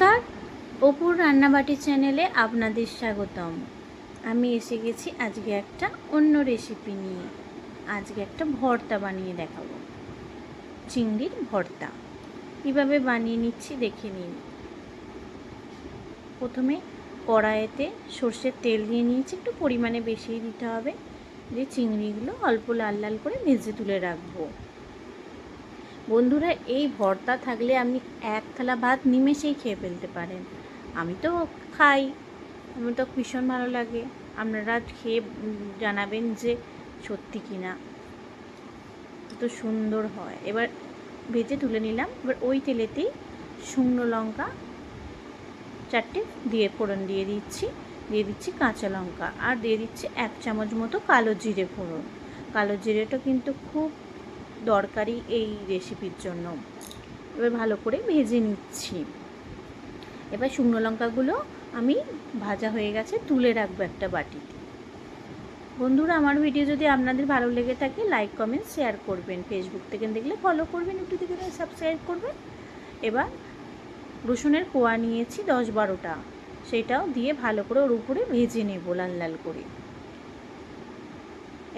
নমস্কার। অপুর রান্নাবাটি চ্যানেলে আপনাদের স্বাগতম। আমি এসে গেছি আজকে একটা অন্য রেসিপি নিয়ে। আজকে একটা ভর্তা বানিয়ে দেখাবো। চিংড়ির ভর্তা। কীভাবে বানিয়ে নিচ্ছি দেখে নিন। প্রথমে কড়াইতে সর্ষের তেল দিয়ে নিয়েছি, একটু পরিমাণে বেশিই দিতে হবে। যে চিংড়িগুলো অল্প লাল লাল করে ভেজে তুলে রাখব। বন্ধুরা, এই ভর্তা থাকলে আপনি এক থালা ভাত নিমেষেই খেয়ে ফেলতে পারেন। আমি তো খাই, আমার তো ভীষণ ভালো লাগে। আপনারা খেয়ে জানাবেন যে সত্যি কি না তো সুন্দর হয়। এবার ভেজে তুলে নিলাম। এবার ওই তেলেতেই শুকনো লঙ্কা চারটে দিয়ে ফোড়ন দিয়ে দিচ্ছি। দিয়ে দিচ্ছি কাঁচা লঙ্কা। আর দিয়ে দিচ্ছি এক চামচ মতো কালো জিরে ফোড়ন। কালো জিরেটা কিন্তু খুব দরকারি এই রেসিপির জন্য। এবার ভালো করে ভেজে নিচ্ছি। এবার শুকনো লঙ্কাগুলো আমি ভাজা হয়ে গেছে, তুলে রাখব একটা বাটিতে। বন্ধুরা, আমার ভিডিও যদি আপনাদের ভালো লেগে থাকে লাইক কমেন্ট শেয়ার করবেন। ফেসবুক থেকে দেখলে ফলো করবেন, একটু থেকে সাবস্ক্রাইব করবেন। এবার রসুনের কোয়া নিয়েছি দশ বারোটা। সেটাও দিয়ে ভালো করে ওর উপরে ভেজে নেব লাল লাল করে।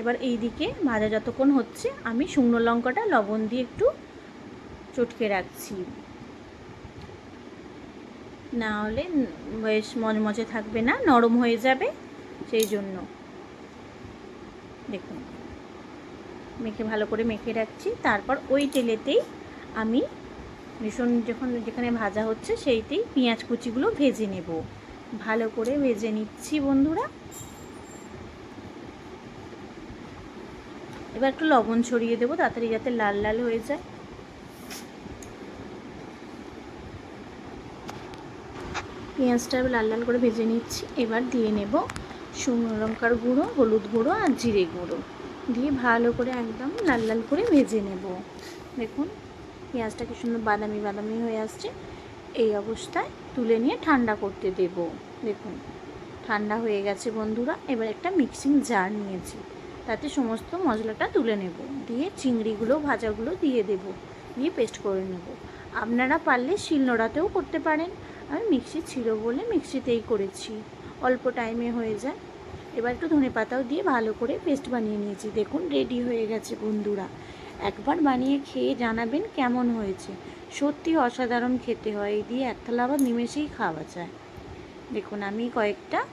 এবার এই দিকে ভাজা যতক্ষণ হচ্ছে, আমি শুকনো লঙ্কাটা, লবণ দিয়ে একটু চটকে রাখছি। না হলে বেশ মজমজে থাকবে না, নরম হয়ে যাবে, সেই জন্য। দেখুন, মেখে ভালো করে মেখে রাখছি। তারপর ওই তেলেতেই আমি ভীষণ যখন যেখানে ভাজা হচ্ছে, সেইতেই পেঁয়াজ কুচিগুলো ভেজে নেব। ভালো করে ভেজে নিচ্ছি বন্ধুরা। এবার একটু লবণ ছড়িয়ে দেবো, তাড়াতাড়ি যাতে লাল লাল হয়ে যায়। পেঁয়াজটা লাল লাল করে ভেজে নিচ্ছি। এবার দিয়ে নেব শুকনো লঙ্কার গুঁড়ো, হলুদ গুঁড়ো আর জিরে গুঁড়ো। দিয়ে ভালো করে একদম লাল লাল করে ভেজে নেব। দেখুন, পেঁয়াজটা কি সুন্দর বাদামি বাদামি হয়ে আসছে। এই অবস্থায় তুলে নিয়ে ঠান্ডা করতে দেব। দেখুন, ঠান্ডা হয়ে গেছে বন্ধুরা। এবার একটা মিক্সিং জার নিয়েছি। তাতে সমস্ত মশলাটা তুলে নেব। দিয়ে চিংড়িগুলো, ভাজাগুলো দিয়ে দেব। দিয়ে পেস্ট করে নেব। আপনারা পারলে শিলনোড়াতেও করতে পারেন। আমি মিক্সি ছিল বলে মিক্সিতেই করেছি। অল্প টাইমে হয়ে যায়। এবার একটু ধনে পাতাও দিয়ে ভালো করে পেস্ট বানিয়ে নিয়েছি। দেখুন রেডি হয়ে গেছে বন্ধুরা। একবার বানিয়ে খেয়ে জানাবেন কেমন হয়েছে। সত্যি অসাধারণ খেতে হয়। এই দিয়ে এক থালা আবার নিমেষেই খাওয়া যায়। দেখুন, আমি কয়েকটা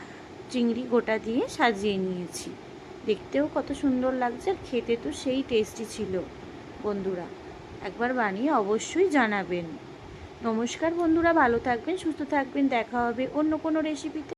চিংড়ি গোটা দিয়ে সাজিয়ে নিয়েছি। দেখতেও কত সুন্দর লাগছে আর খেতে তো সেই টেস্টি ছিল। বন্ধুরা, একবার বানিয়ে অবশ্যই জানাবেন। নমস্কার বন্ধুরা, ভালো থাকবেন, সুস্থ থাকবেন, দেখা হবে অন্য কোনো রেসিপিতে